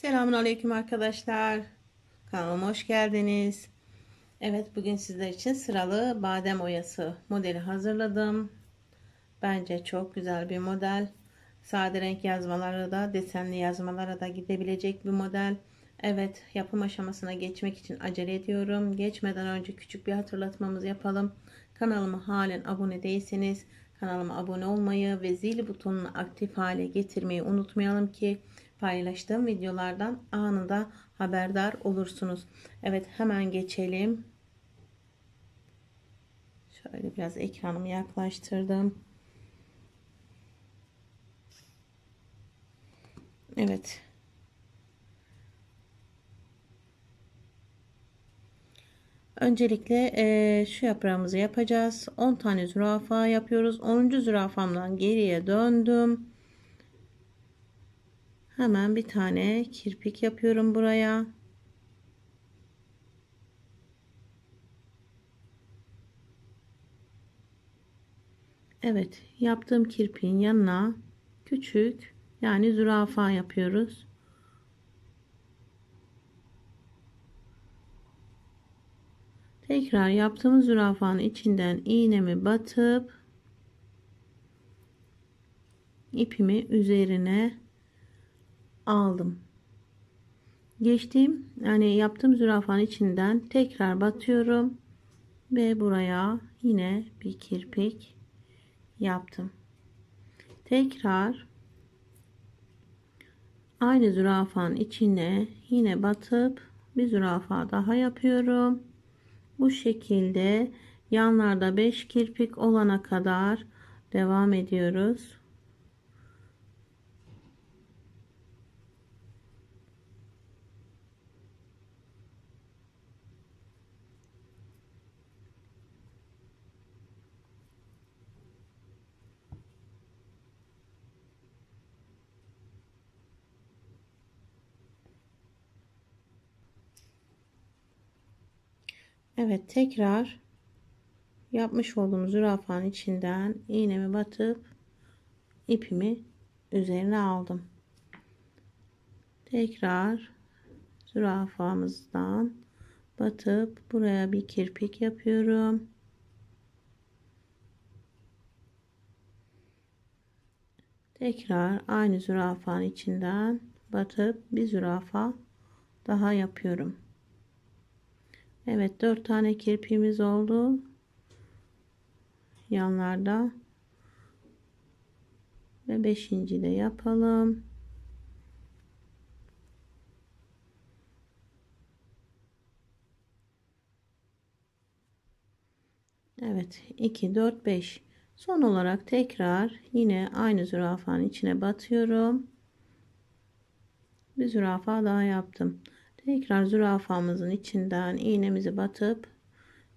Selamun Aleyküm arkadaşlar. Kanalıma hoş geldiniz. Evet bugün sizler için sıralı badem oyası modeli hazırladım. Bence çok güzel bir model. Sade renk yazmaları da desenli yazmalara da gidebilecek bir model. Evet yapım aşamasına geçmek için acele ediyorum. Geçmeden önce küçük bir hatırlatmamız yapalım. Kanalıma halen abone değilseniz kanalıma abone olmayı ve zil butonunu aktif hale getirmeyi unutmayalım ki paylaştığım videolardan anında haberdar olursunuz. Evet hemen geçelim. Şöyle biraz ekranımı yaklaştırdım. Evet. Öncelikle e, şu yaprağımızı yapacağız. 10 tane zürafa yapıyoruz. 10. zürafamdan geriye döndüm. Hemen bir tane kirpik yapıyorum buraya. Evet yaptığım kirpiğin yanına küçük yani zürafa yapıyoruz. Tekrar yaptığımız zürafanın içinden iğnemi batıp ipimi üzerine aldım. Geçtiğim yani yaptığım zürafanın içinden tekrar batıyorum ve buraya yine bir kirpik yaptım. Tekrar aynı zürafanın içine yine batıp bir zürafa daha yapıyorum. Bu şekilde yanlarda 5 kirpik olana kadar devam ediyoruz. Evet tekrar yapmış olduğum zürafanın içinden iğnemi batıp ipimi üzerine aldım. Tekrar zürafamızdan batıp buraya bir kirpik yapıyorum. Tekrar aynı zürafanın içinden batıp bir zürafa daha yapıyorum. Evet dört tane kirpiğimiz oldu. Yanlarda. Ve beşinci de yapalım. Evet 2 4 5 son olarak tekrar yine aynı zürafanın içine batıyorum bir zürafa daha yaptım Tekrar zürafamızın içinden iğnemizi batıp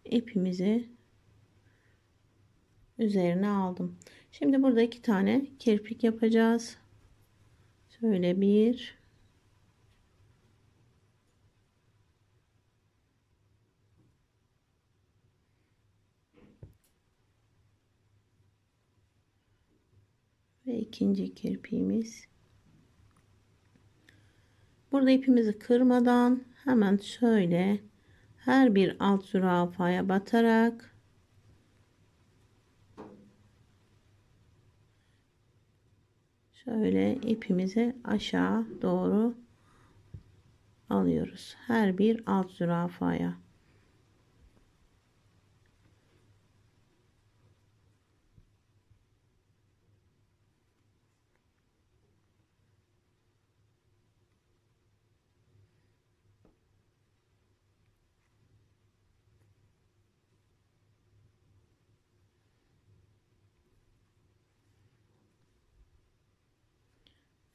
ipimizi üzerine aldım. Şimdi burada iki tane kirpik yapacağız. Şöyle bir ve ikinci kirpiğimiz Burada ipimizi kırmadan hemen şöyle her bir alt zürafaya batarak şöyle ipimizi aşağı doğru alıyoruz. Her bir alt zürafaya.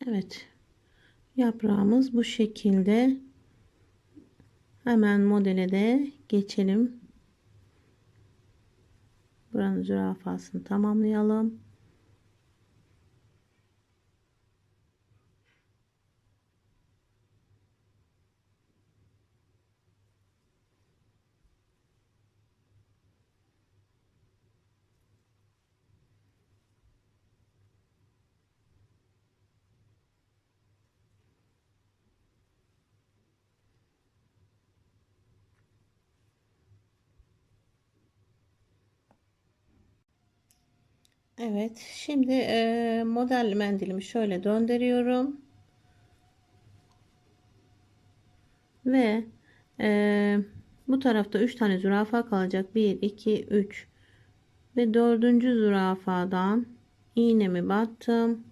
Evet. Yaprağımız bu şekilde. Hemen modele de geçelim. Buranın zürafasını tamamlayalım. Evet, şimdi e, model mendilimi şöyle döndürüyorum. Ve e, bu tarafta 3 tane zürafa kalacak. 1, 2, 3 ve dördüncü zürafadan iğnemi battım.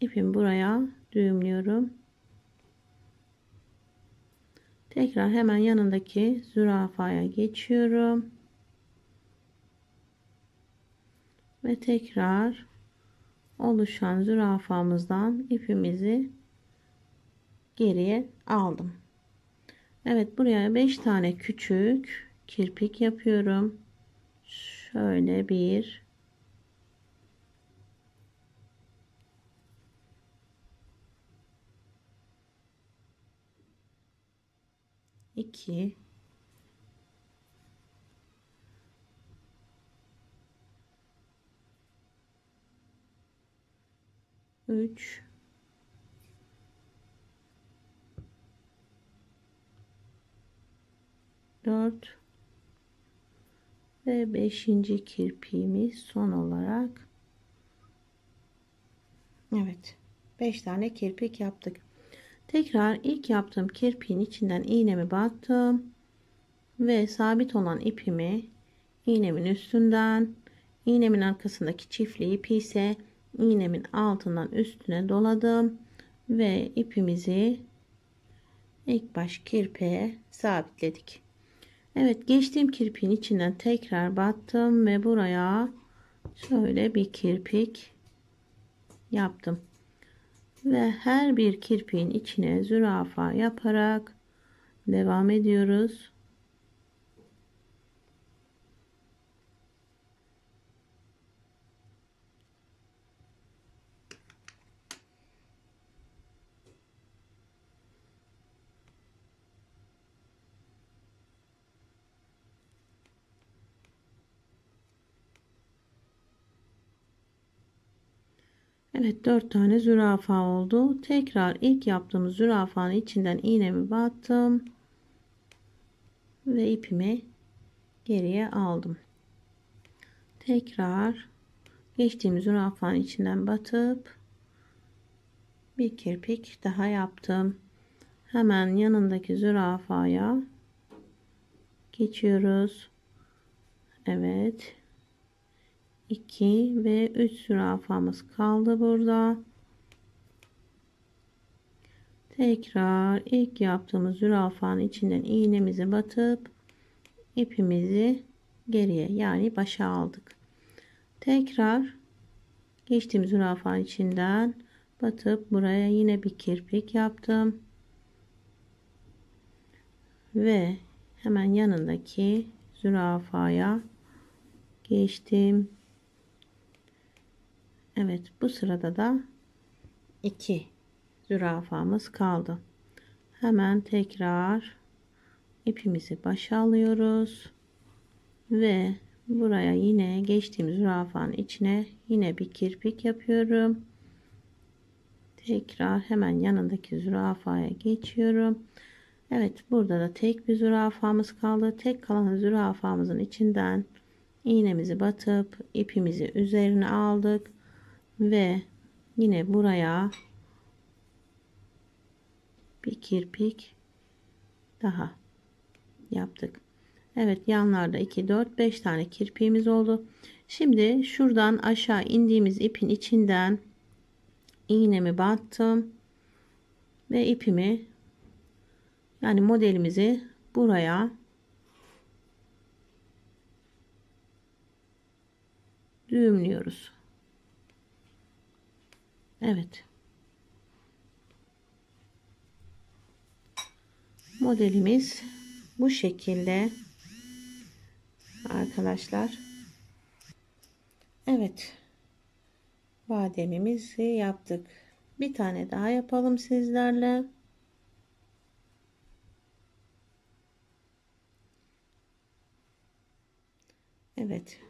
İpimi buraya düğümlüyorum. Tekrar hemen yanındaki zürafaya geçiyorum. Ve tekrar oluşan zürafamızdan ipimizi geriye aldım. Evet buraya 5 tane küçük kirpik yapıyorum. Şöyle bir iki üç. Dört. Ve beşinci kirpiğimiz son olarak Evet 5 tane kirpik yaptık. Tekrar ilk yaptığım kirpiğin içinden iğnemi battım. Ve sabit olan ipimi iğnemin üstünden iğnemin arkasındaki çiftli ipi ise iğnemin altından üstüne doladım ve ipimizi ilk baş kirpiğe sabitledik Evet geçtiğim kirpiğin içinden tekrar battım ve buraya şöyle bir kirpik yaptım. Ve her bir kirpiğin içine zürafa yaparak devam ediyoruz. Evet 4 tane zürafa oldu. Tekrar ilk yaptığımız zürafanın içinden iğnemi battım. Ve ipimi geriye aldım. Tekrar geçtiğimiz zürafanın içinden batıp bir kirpik daha yaptım. Hemen yanındaki zürafaya geçiyoruz. Evet. 2 ve 3 zürafamız kaldı burada. Tekrar ilk yaptığımız zürafanın içinden iğnemizi batıp ipimizi geriye yani başa aldık. Tekrar geçtiğimiz zürafanın içinden batıp buraya yine bir kirpik yaptım. Ve hemen yanındaki zürafaya geçtim. Evet bu sırada da 2 zürafamız kaldı. Hemen tekrar ipimizi başa alıyoruz. Ve buraya yine geçtiğim zürafanın içine yine bir kirpik yapıyorum. Tekrar hemen yanındaki zürafaya geçiyorum. Evet burada da tek bir zürafamız kaldı. Tek kalan zürafamızın içinden iğnemizi batıp ipimizi üzerine aldık ve yine buraya bir kirpik daha yaptık. Evet yanlarda 2 4 5 tane kirpiğimiz oldu. Şimdi şuradan aşağı indiğimiz ipin içinden iğnemi battım ve ipimi yani modelimizi buraya düğümlüyoruz. Evet. Modelimiz bu şekilde arkadaşlar. Evet. Bademimizi yaptık. Bir tane daha yapalım sizlerle. Evet.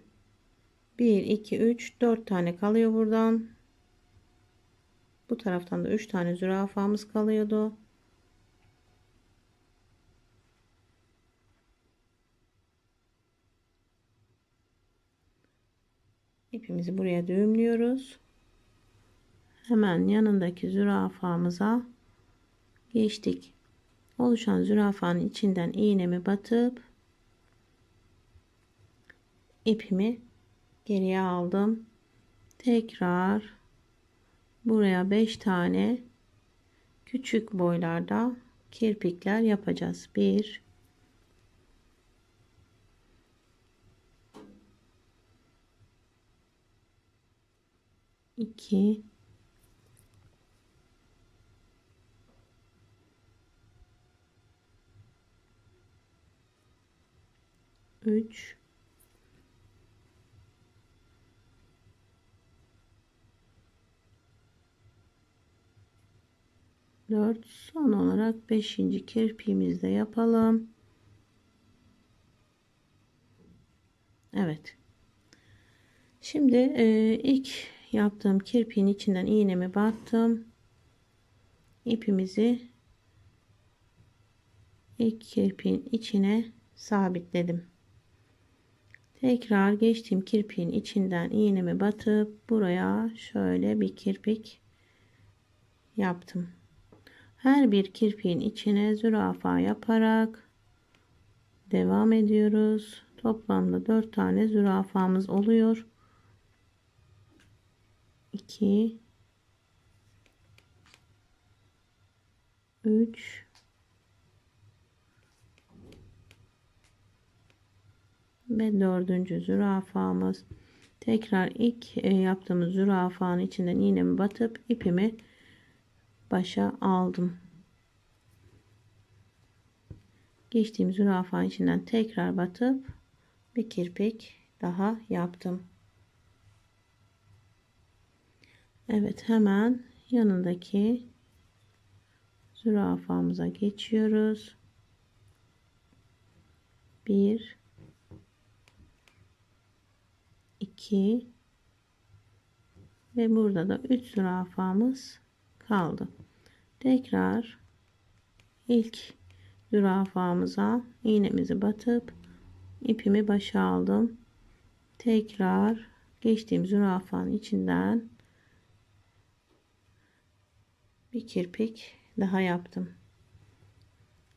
1 2 3 4 tane kalıyor buradan. Bu taraftan da 3 tane zürafamız kalıyordu. ipimizi buraya düğümlüyoruz. Hemen yanındaki zürafamıza geçtik. Oluşan zürafanın içinden iğnemi batıp ipimi geriye aldım. Tekrar buraya 5 tane küçük boylarda kirpikler yapacağız. 1 2 3 4 son olarak 5. kirpiğimizde yapalım. Evet. Şimdi e, ilk yaptığım kirpiğin içinden iğnemi battım. İpimizi ilk kirpiğin içine sabitledim. Tekrar geçtiğim kirpiğin içinden iğnemi batıp buraya şöyle bir kirpik yaptım. Her bir kirpiğin içine zürafa yaparak devam ediyoruz. Toplamda 4 tane zürafamız oluyor. 2 3 ve dördüncü zürafamız tekrar ilk e, yaptığımız zürafanın içinden iğnemi batıp ipimi başa aldım. Geçtiğim zürafanın içinden tekrar batıp bir kirpik daha yaptım. Evet hemen yanındaki zürafamıza geçiyoruz. 1 2 ve burada da 3 zürafamız kaldı. Tekrar ilk zürafamıza iğnemizi batıp ipimi başa aldım. Tekrar geçtiğim zürafanın içinden bir kirpik daha yaptım.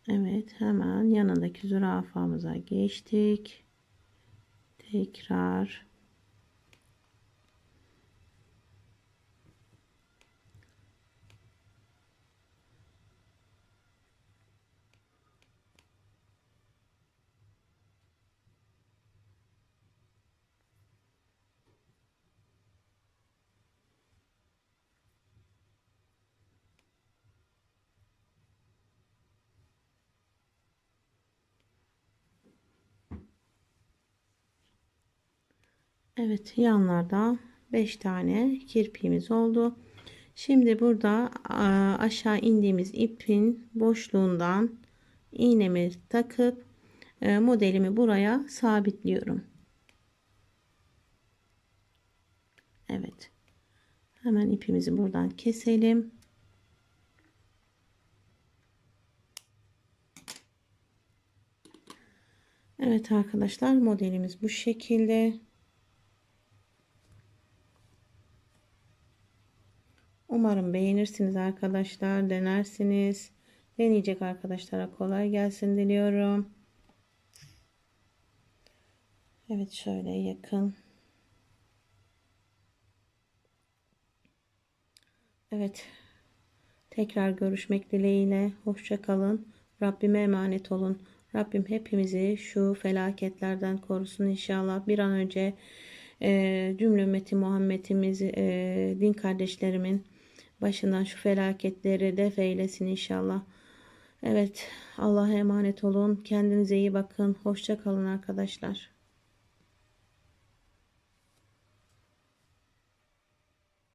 Evet hemen yanındaki zürafamıza geçtik. Tekrar Evet yanlarda 5 tane kirpiğimiz oldu. Şimdi burada aşağı indiğimiz ipin boşluğundan iğnemi takıp e, modelimi buraya sabitliyorum. Evet. Hemen ipimizi buradan keselim. Evet arkadaşlar modelimiz bu şekilde. Umarım beğenirsiniz arkadaşlar. Denersiniz. Deneyecek arkadaşlara kolay gelsin diliyorum. Evet şöyle yakın. Evet. Tekrar görüşmek dileğiyle. Hoşça kalın. Rabbime emanet olun. Rabbim hepimizi şu felaketlerden korusun inşallah. Bir an önce e, cümle ümmeti Muhammed'imizi e, din kardeşlerimin başından şu felaketleri def eylesin inşallah. Evet Allah'a emanet olun. Kendinize iyi bakın. Hoşça kalın arkadaşlar.